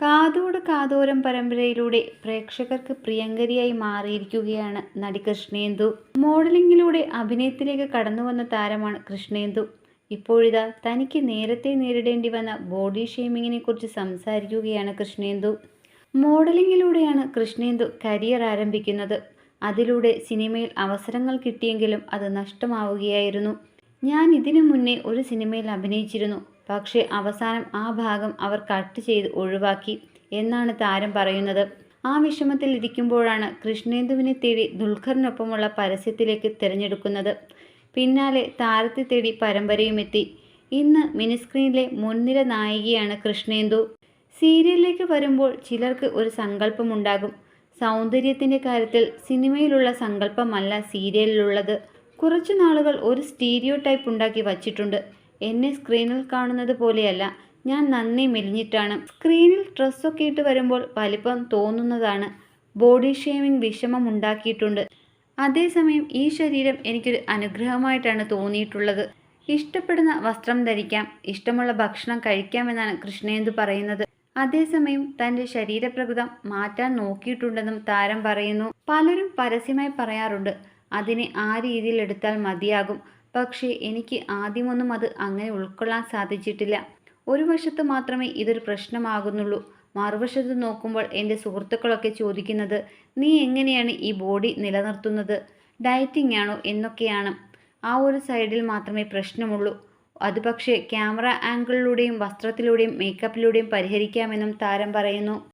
കാതോട് കാതോരം പരമ്പരയിലൂടെ പ്രേക്ഷകർക്ക് പ്രിയങ്കരിയായി മാറിയിരിക്കുകയാണ് നടി കൃഷ്ണേന്ദു. മോഡലിംഗിലൂടെ അഭിനയത്തിലേക്ക് കടന്നു വന്ന താരമാണ് കൃഷ്ണേന്ദു. ഇപ്പോഴിതാ തനിക്ക് നേരത്തെ നേരിടേണ്ടി വന്ന ബോഡി ഷേമിങ്ങിനെ കുറിച്ച് സംസാരിക്കുകയാണ് കൃഷ്ണേന്ദു. മോഡലിംഗിലൂടെയാണ് കൃഷ്ണേന്ദു കരിയർ ആരംഭിക്കുന്നത്. അതിലൂടെ സിനിമയിൽ അവസരങ്ങൾ കിട്ടിയെങ്കിലും അത് നഷ്ടമാവുകയായിരുന്നു. ഞാൻ ഇതിനു മുന്നേ ഒരു സിനിമയിൽ അഭിനയിച്ചിരുന്നു. പക്ഷേ അവസാനം ആ ഭാഗം അവർ കട്ട് ചെയ്ത് ഒഴിവാക്കി എന്നാണ് താരം പറയുന്നത്. ആ വിഷമത്തിൽ ഇരിക്കുമ്പോഴാണ് കൃഷ്ണേന്ദുവിനെ തേടി ദുൽഖറിനൊപ്പമുള്ള പരസ്യത്തിലേക്ക് തിരഞ്ഞെടുക്കുന്നത്. പിന്നാലെ താരത്തെ തേടി പരമ്പരയുമെത്തി ഇന്ന് മിനിസ്ക്രീനിലെ മുൻനിര നായികയാണ് കൃഷ്ണേന്ദു. സീരിയലിലേക്ക് വരുമ്പോൾ ചിലർക്ക് ഒരു സങ്കല്പമുണ്ടാകും. സൗന്ദര്യത്തിന്റെ കാര്യത്തിൽ സിനിമയിലുള്ള സങ്കല്പമല്ല സീരിയലിലുള്ളത്. കുറച്ചു നാളുകൾ ഒരു സ്റ്റീരിയോ ടൈപ്പ് ഉണ്ടാക്കി വച്ചിട്ടുണ്ട്. എന്നെ സ്ക്രീനിൽ കാണുന്നത് പോലെയല്ല. ഞാൻ നന്ദി മെലിഞ്ഞിട്ടാണ്. സ്ക്രീനിൽ ഡ്രസ്സൊക്കെ ഇട്ട് വരുമ്പോൾ വലിപ്പം തോന്നുന്നതാണ്. ബോഡി ഷേമിംഗ് വിഷമം ഉണ്ടാക്കിയിട്ടുണ്ട്. അതേസമയം ഈ ശരീരം എനിക്കൊരു അനുഗ്രഹമായിട്ടാണ് തോന്നിയിട്ടുള്ളത്. ഇഷ്ടപ്പെടുന്ന വസ്ത്രം ധരിക്കാം. ഇഷ്ടമുള്ള ഭക്ഷണം കഴിക്കാമെന്നാണ് കൃഷ്ണേന്ദു പറയുന്നത്. അതേസമയം തന്റെ ശരീരപ്രകൃതം മാറ്റാൻ നോക്കിയിട്ടുണ്ടെന്നും താരം പറയുന്നു. പലരും പരസ്യമായി പറയാറുണ്ട്. അതിനെ ആ രീതിയിൽ എടുത്താൽ മതിയാകും. പക്ഷേ എനിക്ക് ആദ്യമൊന്നും അത് അങ്ങനെ ഉൾക്കൊള്ളാൻ സാധിച്ചിട്ടില്ല. ഒരു വശത്ത് മാത്രമേ ഇതൊരു പ്രശ്നമാകുന്നുള്ളൂ. മറുവശത്ത് നോക്കുമ്പോൾ എന്റെ സുഹൃത്തുക്കളൊക്കെ ചോദിക്കുന്നത് നീ എങ്ങനെയാണ് ഈ ബോഡി നിലനിർത്തുന്നത്? ഡയറ്റിംഗ് ആണോ എന്നൊക്കെയാണ്. ആ ഒരു സൈഡിൽ മാത്രമേ പ്രശ്നമുള്ളൂ. അത് പക്ഷേ ക്യാമറ ആംഗിളിലൂടെയും വസ്ത്രത്തിലൂടെയും മേക്കപ്പിലൂടെയും പരിഹരിക്കാമെന്നും താരം പറയുന്നു.